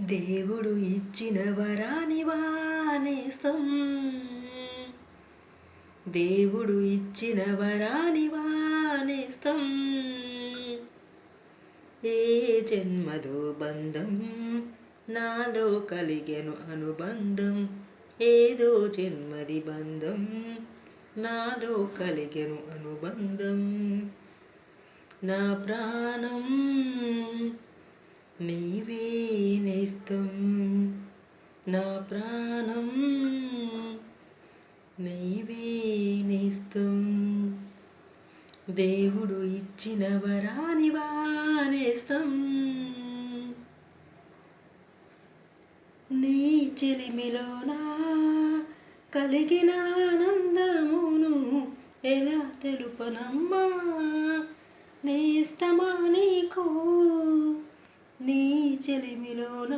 దేవుడు ఇచ్చిన వరాని వానేసం దేవుడు ఇచ్చిన వరాని వానేస్తం ఏ జన్మదో బంధం నాలో కలిగెను అనుబంధం. ఏదో జన్మది బంధం నాలో కలిగెను అనుబంధం. నా ప్రాణం నీవే నేస్తం నా ప్రాణం. నీవే నేస్తం. దేవుడు ఇచ్చిన వరాని వానేస్తం నీ చెలిమిలోనా కలిగిన ఆనందమును ఎలా తెలుపనమ్మా? నేస్తమా నీకు? నీ చెలిమిలోన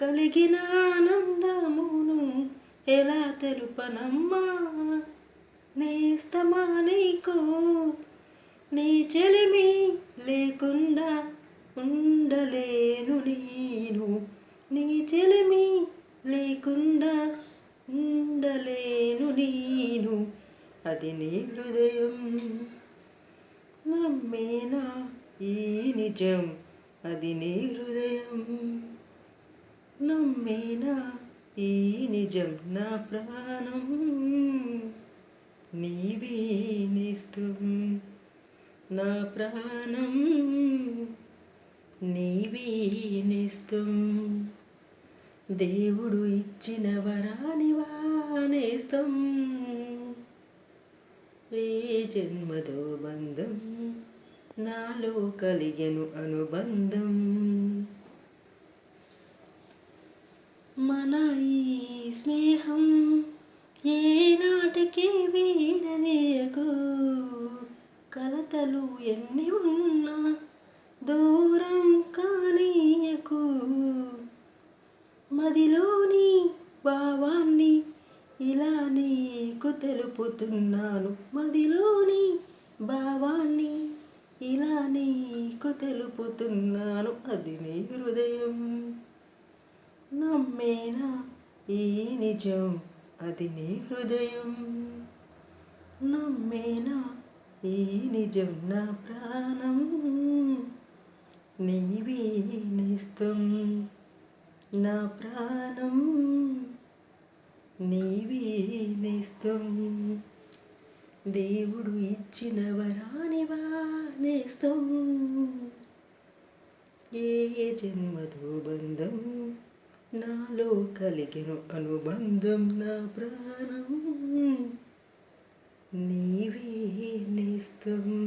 కలిగిన ఆనందమును ఎలా తెలుపనమ్మా? నేస్తమా నీకు నీ చెలిమి లేకుండా ఉండలేను నేను. నీ చెలిమి లేకుండా ఉండలేను నేను. అది నీ హృదయం నమ్మేనా ఈ నిజం. అది నీ హృదయం. నమ్మేనా ఈ నిజం నా ప్రాణం. నీవే నా ప్రాణం. నీవే దేవుడు ఇచ్చిన వరాని వానేస్తం. ఏ జన్మదో బంధం నాలో కలిగెను అనుబంధం. మన ఈ స్నేహం ఏనాటికి వీడనేయకు. కలతలు ఎన్ని ఉన్నా దూరం కానీయకు. మదిలోని భావాన్ని ఇలా నీకు తెలుపుతున్నాను. మదిలోని భావాన్ని ఇలా నీకు తెలుపుతున్నాను అది నీ హృదయం. నమ్మేనా ఈ నిజం అది నీ హృదయం. నమ్మేనా ఈ నిజం నా ప్రాణం. నీవే నిస్తం నా ప్రాణం. నీవే నిస్తం దేవుడు ఇచ్చిన వరాని వానేస్తం ఏ జన్మతో బంధం? నాలో కలిగిన అనుబంధం నా ప్రాణం. నీవే నేస్తం.